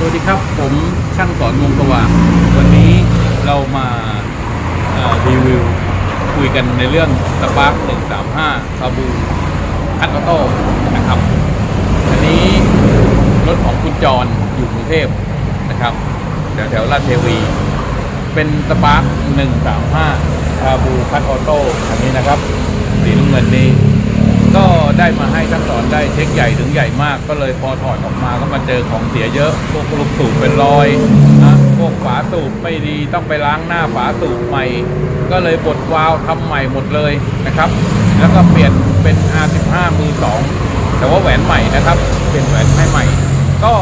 สวัสดีครับ ผมช่างสอนวงสว่างวันนี้เรามารีวิว คุยกันในเรื่องสปาร์ค135คาบูคัตออโต้นะครับ อันนี้รถของคุณจรอยู่กรุงเทพนะครับแถวแถวๆลาดเทวี เป็นสปาร์ค135คาบูคัตออโต้อันนี้นะครับ สีน้ำเงินนี้ ก็ได้มาให้ช่างสอนได้เช็คใหญ่ถึงใหญ่มาก ก็เลยพอถอดออกมาก็มาเจอของเสียเยอะพวกลูกสูบเป็นรอยนะพวกฝาสูบไม่ดีต้องไปล้างหน้าฝาสูบใหม่ ก็เลยบดวาล์วทำใหม่หมดเลยนะครับ แล้วก็เปลี่ยนเป็น R15 มือ2แต่ว่าแหวนใหม่นะครับเปลี่ยนแหวนให้ใหม่ ก็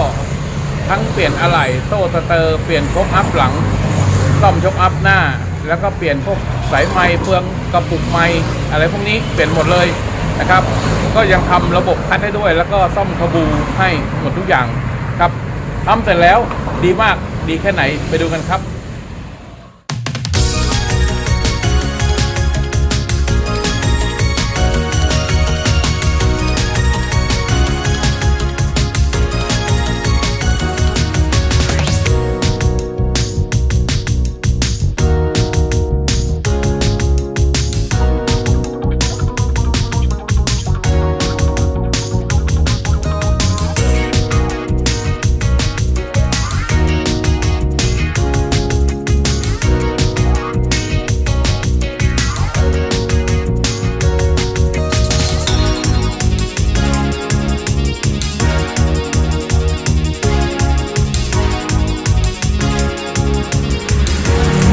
ทั้งเปลี่ยนอะไหล่โซ่สเตอร์เปลี่ยนโชคอัพหลังซ่อมชกอัพหน้า แล้วก็เปลี่ยนพวกสายไม้เฟืองกระปุกไม้อะไรพวกนี้เปลี่ยนหมดเลย นะครับ ก็ยังทำระบบคัดให้ด้วย แล้วก็ซ่อมขบูให้หมดทุกอย่างครับทำเสร็จแล้วดีมากดีแค่ไหนไปดูกันครับ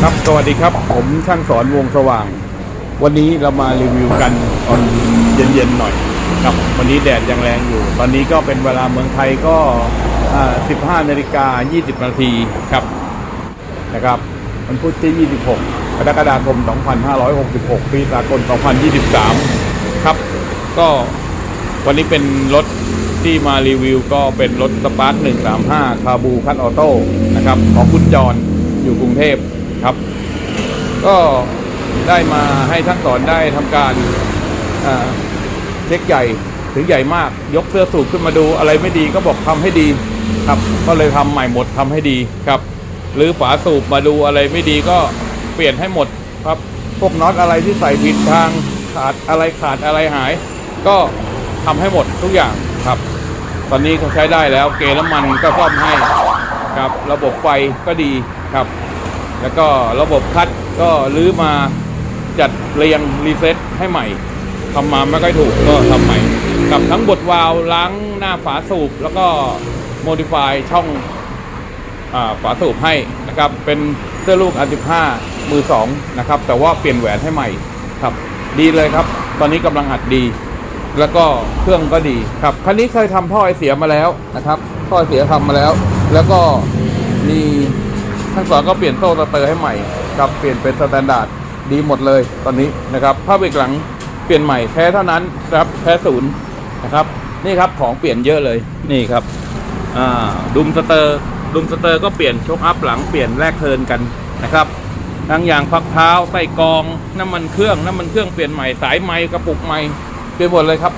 ครับสวัสดีครับ ผมช่างสอนวงสว่าง วันนี้เรามารีวิวกันตอนเย็นๆหน่อยครับวันนี้แดดยังแรงอยู่ ตอนนี้ก็เป็นเวลาเมืองไทยก็ 15นาฬิกา20นาทีครับนะครับวันพุธที่ 26 กรกฎาคม 2566 ปีสากล 2023 ครับ ก็วันนี้เป็นรถที่มารีวิวก็เป็นรถสปาร์ค135 คาบูคัตออโต้นะครับ ของคุณจรอยู่กรุงเทพ ครับ ก็ได้มาให้ทั้งสอนได้ทำการเช็คใหญ่ถึงใหญ่มาก ยกเสื้อสูบขึ้นมาดูอะไรไม่ดีก็บอกทำให้ดีครับ ก็เลยทำใหม่หมดทำให้ดีครับ หรือฝาสูบมาดูอะไรไม่ดีก็เปลี่ยนให้หมดครับ พวกน็อตอะไรที่ใส่ผิดทางขาดอะไรขาดอะไรหาย ก็ทำให้หมดทุกอย่างครับ ตอนนี้เขาใช้ได้แล้วเกณฑ์น้ำมันก็ซ่อมให้ครับ ระบบไฟก็ดีครับ แล้วก็ระบบคัดก็รื้อมาจัดเรียงรีเซ็ตให้ใหม่ทำมาไม่ค่อยถูกก็ทำใหม่ กับทั้งบดวาล์วล้างหน้าฝาสูบ แล้วก็โมดิฟายช่องอฝาสูบให้นะครับ เป็นเสื้อลูกอัน15มือ2นะครับ แต่ว่าเปลี่ยนแหวนให้ใหม่ครับ ดีเลยครับ ตอนนี้กำลังอัดดี แล้วก็เครื่องก็ดีครับคันนี้เคยทำท่อไอเสียมาแล้วนะครับ ท่อไอเสียทำมาแล้ว แล้วก็มี ทั้งสองก็เปลี่ยนโซ่สเตอร์ให้ใหม่ครับเปลี่ยนเป็นสแตนดาร์ดดีหมดเลยตอนนี้นะครับผ้าเบรกหลังเปลี่ยนใหม่แพ้เท่านั้นครับแพ้ศูนย์นะครับนี่ครับของเปลี่ยนเยอะเลยนี่ครับอ่าดุมสเตอร์ดุมสเตอร์ก็เปลี่ยนชกอัพหลังเปลี่ยนแลกเทินกันนะครับทั้งอย่างพักเท้าใต้กองน้ำมันเครื่องน้ำมันเครื่องเปลี่ยนใหม่สายไม้กระปุกไม้เปลี่ยนหมดเลยครับ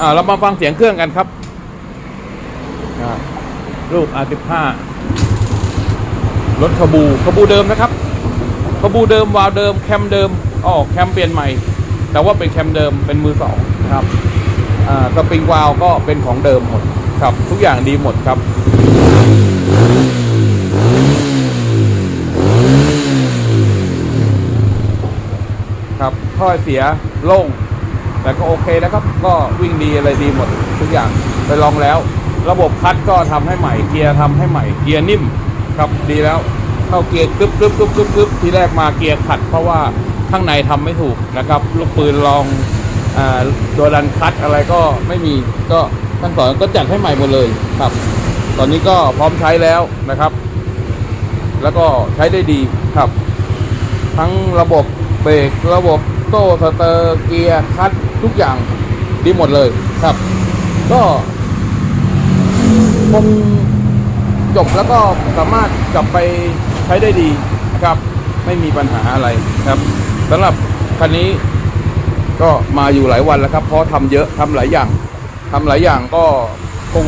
อ่าเรามาฟังเสียงเครื่องกันครับอ่ารูป R15 รถขบูขบูเดิมนะครับขบูเดิมวาล์วเดิมแคมเดิมอ๋อแคมเปลี่ยนใหม่ แต่ว่าเป็นแคมเดิมเป็นมือสองครับสปริงวาล์วก็เป็นของเดิมหมดครับทุกอย่างดีหมดครับครับท่อเสียโล่ง แต่ก็โอเคนะครับ ก็วิ่งดีอะไรดีหมด ทุกอย่างไปลองแล้ว ระบบคัดก็ทำให้ใหม่ เกียร์ทำให้ใหม่ เกียร์นิ่ม ครับดีแล้วเข้าเกียร์กึบกึบกึบกึบกึบทีแรกมาเกียร์ขัด เพราะว่าข้างในทำไม่ถูกนะครับ ลูกปืนลองอ่าตัวดันคัดอะไรก็ไม่มีก็ทั้งสองก็จัดให้ใหม่หมดเลยครับ ตอนนี้ก็พร้อมใช้แล้วนะครับ แล้วก็ใช้ได้ดีครับ ทั้งระบบเบรกระบบโซ่สเตอร์เกียร์คัดทุกอย่างดีหมดเลยครับ ก็คง จบแล้วก็สามารถกลับไปใช้ได้ดีนะครับ ไม่มีปัญหาอะไรครับสำหรับคันนี้ก็มาอยู่หลายวันแล้วครับ เพราะทำเยอะทำหลายอย่างทำหลายอย่างก็คง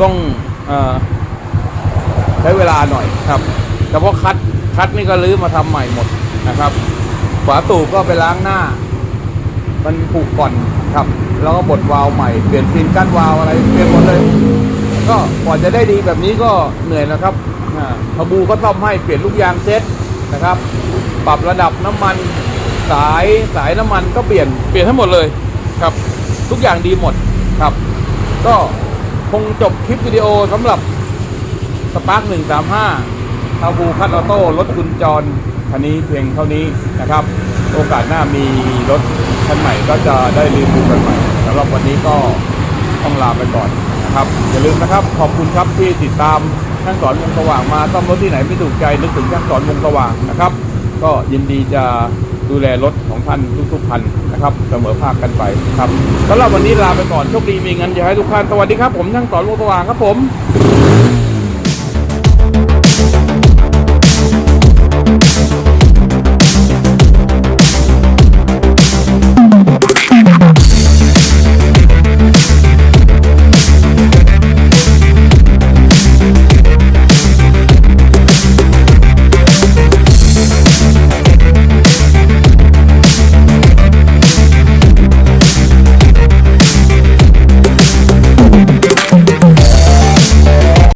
ต้องออช้เวลาหน่อยครับเฉพาะคัดคัดนี่ก็รื้อมาทำใหม่หมดนะครับฝาตูบก็ไปล้างหน้า มันผุก่อนครับ แล้วก็บดวาล์วใหม่ เปลี่ยนฟิล์มกั้นวาล์วอะไรเปลี่ยนหมดเลย ก็กว่าจะได้ดีแบบนี้ก็เหนื่อยนะครับพบูก็ซ่อมให้เปลี่ยนลูกยางเซ็ตนะครับ ปรับระดับน้ำมันสายสายน้ำมันก็เปลี่ยนเปลี่ยนทั้งหมดเลยครับ ทุกอย่างดีหมดครับ ก็คงจบคลิปวิดีโอสำหรับสปาร์คหนึ่งสามห้าทาบูคัตออโต้รถคุณจรคันนี้เพียงเท่านี้นะครับ โอกาสหน้ามีรถคันใหม่ก็จะได้รีวิวกันใหม่สำหรับวันนี้ก็ต้องลาไปก่อน ครับอย่าลืมนะครับขอบคุณครับที่ติดตามช่างสอนวงสว่างมาซ่อมรถที่ไหนไม่ถูกใจนึกถึงช่างสอนวงสว่างนะครับ ก็ยินดีจะดูแลรถของท่านทุกๆพันนะครับเสมอภาคกันไปครับสำหรับวันนี้ลาไปก่อนโชคดีมีเงินอย่าให้ทุกท่านสวัสดีครับผมช่างสอนวงสว่างครับผม